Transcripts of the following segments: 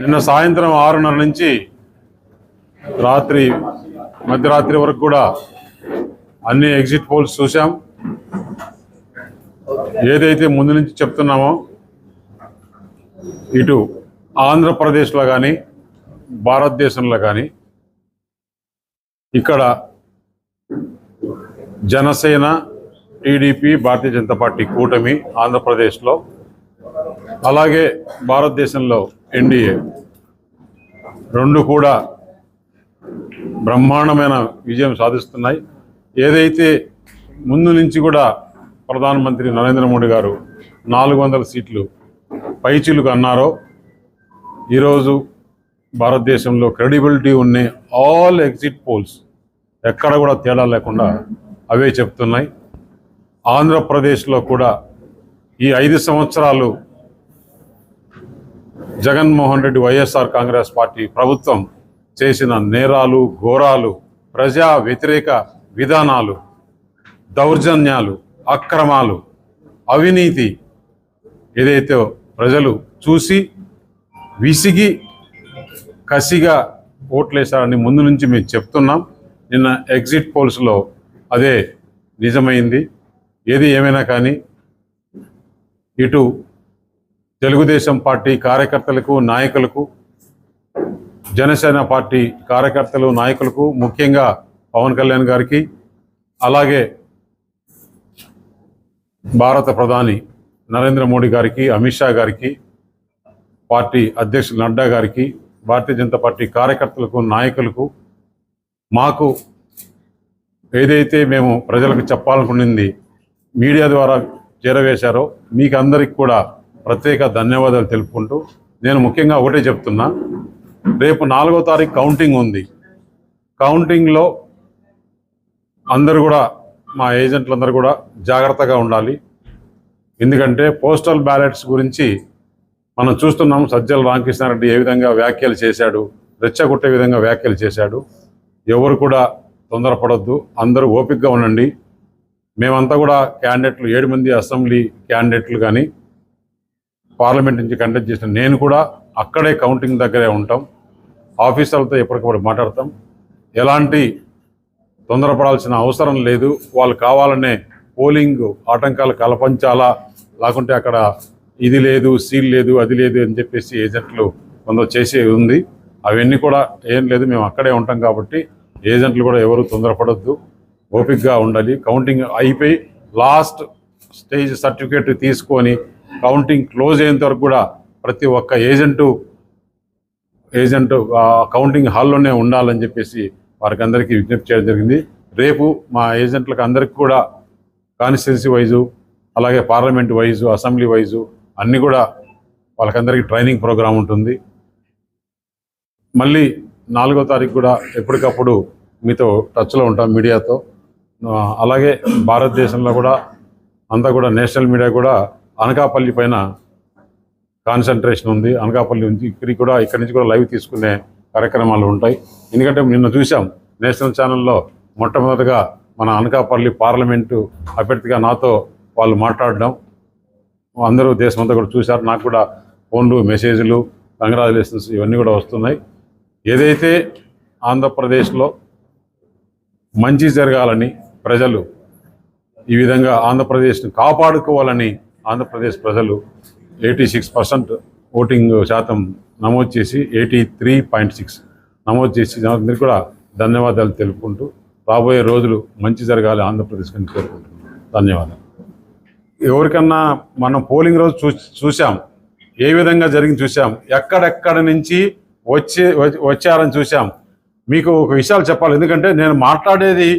నిన్న సాయంత్రం ఆరున్నర నుంచి రాత్రి మధ్యరాత్రి వరకు కూడా అన్ని ఎగ్జిట్ పోల్స్ చూసాం ఏదైతే ముందు నుంచి చెప్తున్నామో ఇటు ఆంధ్రప్రదేశ్లో కానీ భారతదేశంలో కానీ ఇక్కడ జనసేన టీడీపీ భారతీయ జనతా పార్టీ కూటమి ఆంధ్రప్రదేశ్లో అలాగే భారతదేశంలో ఎన్డీఏ రెండు కూడా బ్రహ్మాండమైన విజయం సాధిస్తున్నాయి. ఏదైతే ముందు నుంచి కూడా ప్రధానమంత్రి నరేంద్ర మోడీ గారు నాలుగు వందల సీట్లు పైచిలుకు అన్నారో ఈరోజు భారతదేశంలో క్రెడిబిలిటీ ఉన్న ఆల్ ఎగ్జిట్ పోల్స్ ఎక్కడ కూడా తేడా లేకుండా అవే చెప్తున్నాయి. ఆంధ్రప్రదేశ్లో కూడా ఈ ఐదు సంవత్సరాలు Jaganmohan Reddy YSR Congress Party ప్రభుత్వం చేసిన నేరాలు ఘోరాలు ప్రజా వ్యతిరేక విధానాలు దౌర్జన్యాలు అక్రమాలు అవినీతి ఏదైతే ప్రజలు చూసి విసిగి కసిగా ఓట్లేశారని ముందు నుంచి మేము చెప్తున్నాం. నిన్న ఎగ్జిట్ పోల్స్లో అదే నిజమైంది. ఏది ఏమైనా కానీ ఇటు తెలుగుదేశం పార్టీ కార్యకర్తలకు నాయకులకు జనసేన పార్టీ కార్యకర్తలు నాయకులకు ముఖ్యంగా పవన్ కళ్యాణ్ గారికి అలాగే భారత ప్రధాని నరేంద్ర మోడీ గారికి అమిత్ షా గారికి పార్టీ అధ్యక్షులు నడ్డా గారికి భారతీయ జనతా పార్టీ కార్యకర్తలకు నాయకులకు మాకు ఏదైతే మేము ప్రజలకు చెప్పాలనుకునింది మీడియా ద్వారా చేరవేశారో మీకు అందరికి కూడా ప్రత్యేక ధన్యవాదాలు తెలుపుకుంటూ నేను ముఖ్యంగా ఒకటే చెప్తున్నా. రేపు నాలుగో తారీఖు కౌంటింగ్ ఉంది. కౌంటింగ్లో అందరూ కూడా మా ఏజెంట్లందరూ కూడా జాగ్రత్తగా ఉండాలి. ఎందుకంటే పోస్టల్ బ్యాలెట్స్ గురించి మనం చూస్తున్నాం. సజ్జల రామకృష్ణారెడ్డి ఏ విధంగా వ్యాఖ్యలు చేశాడు రెచ్చగొట్టే విధంగా వ్యాఖ్యలు చేశాడు. ఎవరు కూడా తొందరపడొద్దు. అందరూ ఓపికగా ఉండండి. మేమంతా కూడా క్యాండిడేట్లు ఏడు మంది అసెంబ్లీ క్యాండిడేట్లు కానీ పార్లమెంట్ నుంచి కండక్ట్ చేసిన నేను కూడా అక్కడే కౌంటింగ్ దగ్గరే ఉంటాం. ఆఫీసర్లతో ఎప్పటికప్పుడు మాట్లాడతాం. ఎలాంటి తొందరపడాల్సిన అవసరం లేదు. వాళ్ళు కావాలనే పోలింగ్ ఆటంకాలు కల్పించాలా లేకుంటే అక్కడ ఇది లేదు సీల్ లేదు అది లేదు అని చెప్పేసి ఏజెంట్లు కొందరు చేసే ఉంది. అవన్నీ కూడా ఏం లేదు మేము అక్కడే ఉంటాం కాబట్టి ఏజెంట్లు కూడా ఎవరు తొందరపడొద్దు. ఓపిక్గా ఉండాలి. కౌంటింగ్ అయిపోయి లాస్ట్ స్టేజ్ సర్టిఫికేట్ తీసుకొని కౌంటింగ్ క్లోజ్ అయ్యేంత వరకు కూడా ప్రతి ఒక్క ఏజెంటు ఏజెంట్ కౌంటింగ్ హాల్లోనే ఉండాలని చెప్పేసి వారికి అందరికీ విజ్ఞప్తి చేయడం జరిగింది. రేపు మా ఏజెంట్లకు అందరికీ కూడా కాన్స్టిట్యున్సీ వైజు అలాగే పార్లమెంట్ వైజు అసెంబ్లీ వైజు అన్నీ కూడా వాళ్ళకందరికీ ట్రైనింగ్ ప్రోగ్రాం ఉంటుంది. మళ్ళీ నాలుగో తారీఖు కూడా ఎప్పటికప్పుడు మీతో టచ్లో ఉంటాం మీడియాతో. అలాగే భారతదేశంలో కూడా అంతా కూడా నేషనల్ మీడియా కూడా అనకాపల్లి పైన కాన్సన్ట్రేషన్ ఉంది. అనకాపల్లి నుంచి ఇక్కడికి కూడా ఇక్కడి నుంచి కూడా లైవ్ తీసుకునే కార్యక్రమాలు ఉంటాయి. ఎందుకంటే నిన్న చూసాం నేషనల్ ఛానల్లో మొట్టమొదటిగా మన అనకాపల్లి పార్లమెంటు అభ్యర్థిగా నాతో వాళ్ళు మాట్లాడడం. అందరూ దేశమంతా కూడా చూశారు. నాకు కూడా ఫోన్లు మెసేజ్లు కంగ్రాచులేషన్స్ ఇవన్నీ కూడా వస్తున్నాయి. ఏదైతే ఆంధ్రప్రదేశ్లో మంచి జరగాలని ప్రజలు ఈ విధంగా ఆంధ్రప్రదేశ్ని కాపాడుకోవాలని ఆంధ్రప్రదేశ్ ప్రజలు ఎయిటీ సిక్స్ పర్సెంట్ ఓటింగ్ శాతం నమోదు చేసి ఎయిటీ త్రీ పాయింట్ సిక్స్ నమోదు చేసి అందరికీ కూడా ధన్యవాదాలు తెలుపుకుంటూ రాబోయే రోజులు మంచి జరగాలి ఆంధ్రప్రదేశ్ అని కోరుకుంటున్నాను. ధన్యవాదాలు. ఎవరికన్నా మనం పోలింగ్ రోజు చూ చూసాం ఏ విధంగా జరిగింది చూసాం ఎక్కడెక్కడ నుంచి వచ్చే వచ్చారని చూసాం మీకు ఒక విషయాలు చెప్పాలి. ఎందుకంటే నేను మాట్లాడేది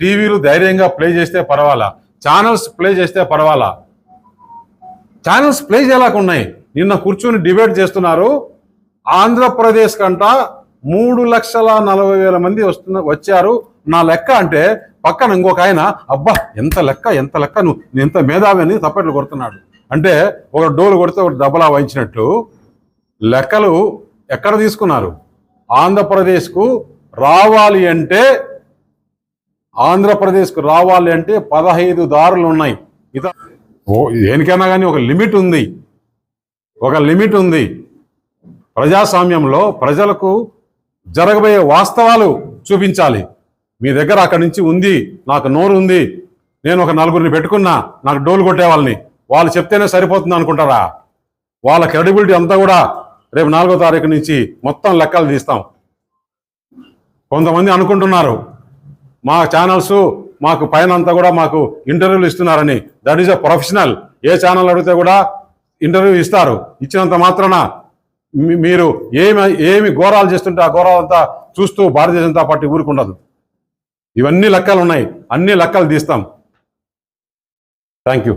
టీవీలు ధైర్యంగా ప్లే చేస్తే పర్వాలా ఛానల్స్ ప్లే చేస్తే పర్వాలా ఛానల్స్ ప్లే చేయలేకున్నాయి నిన్న కూర్చుని డిబేట్ చేస్తున్నారు. ఆంధ్రప్రదేశ్ కంట మూడు లక్షల నలభై వేల మంది వస్తున్న వచ్చారు. నా లెక్క అంటే పక్కన ఇంకొక ఆయన అబ్బా ఎంత లెక్క ఎంత లెక్క నువ్వు ఎంత మేధావి అని తప్పట్లు కొడుతున్నాడు. అంటే ఒక డోలు కొడితే ఒక డబ్బలా వహించినట్టు లెక్కలు ఎక్కడ తీసుకున్నారు? ఆంధ్రప్రదేశ్కు రావాలి అంటే ఆంధ్రప్రదేశ్కు రావాలి అంటే పదహైదు దారులు ఉన్నాయి. ఇత ఓ దేనికైనా కానీ ఒక లిమిట్ ఉంది. ఒక లిమిట్ ఉంది. ప్రజాస్వామ్యంలో ప్రజలకు జరగబోయే వాస్తవాలు చూపించాలి. మీ దగ్గర అక్కడి నుంచి ఉంది నాకు నోరు ఉంది. నేను ఒక నలుగురిని పెట్టుకున్నా నాకు డోలు కొట్టే వాళ్ళని. వాళ్ళు చెప్తేనే సరిపోతుంది అనుకుంటారా? వాళ్ళ క్రెడిబిలిటీ అంతా కూడా రేపు నాలుగో తారీఖు నుంచి మొత్తం లెక్కలు తీస్తాం. కొంతమంది అనుకుంటున్నారు మా ఛానల్స్ మాకు పైన అంతా కూడా మాకు ఇంటర్వ్యూలు ఇస్తున్నారని. That is a professional a channel అడిగితే కూడా ఇంటర్వ్యూ ఇస్తారు. ఇచ్చినంత మాత్రాన మీరు ఏమి ఏమి ఘోరాలు చేస్తుంటే ఆ ఘోరాలంతా చూస్తూ భారతీయ జనతా పార్టీ ఊరుకుండదు. ఇవన్నీ లెక్కలు ఉన్నాయి అన్ని లెక్కలు తీస్తాం. Thank you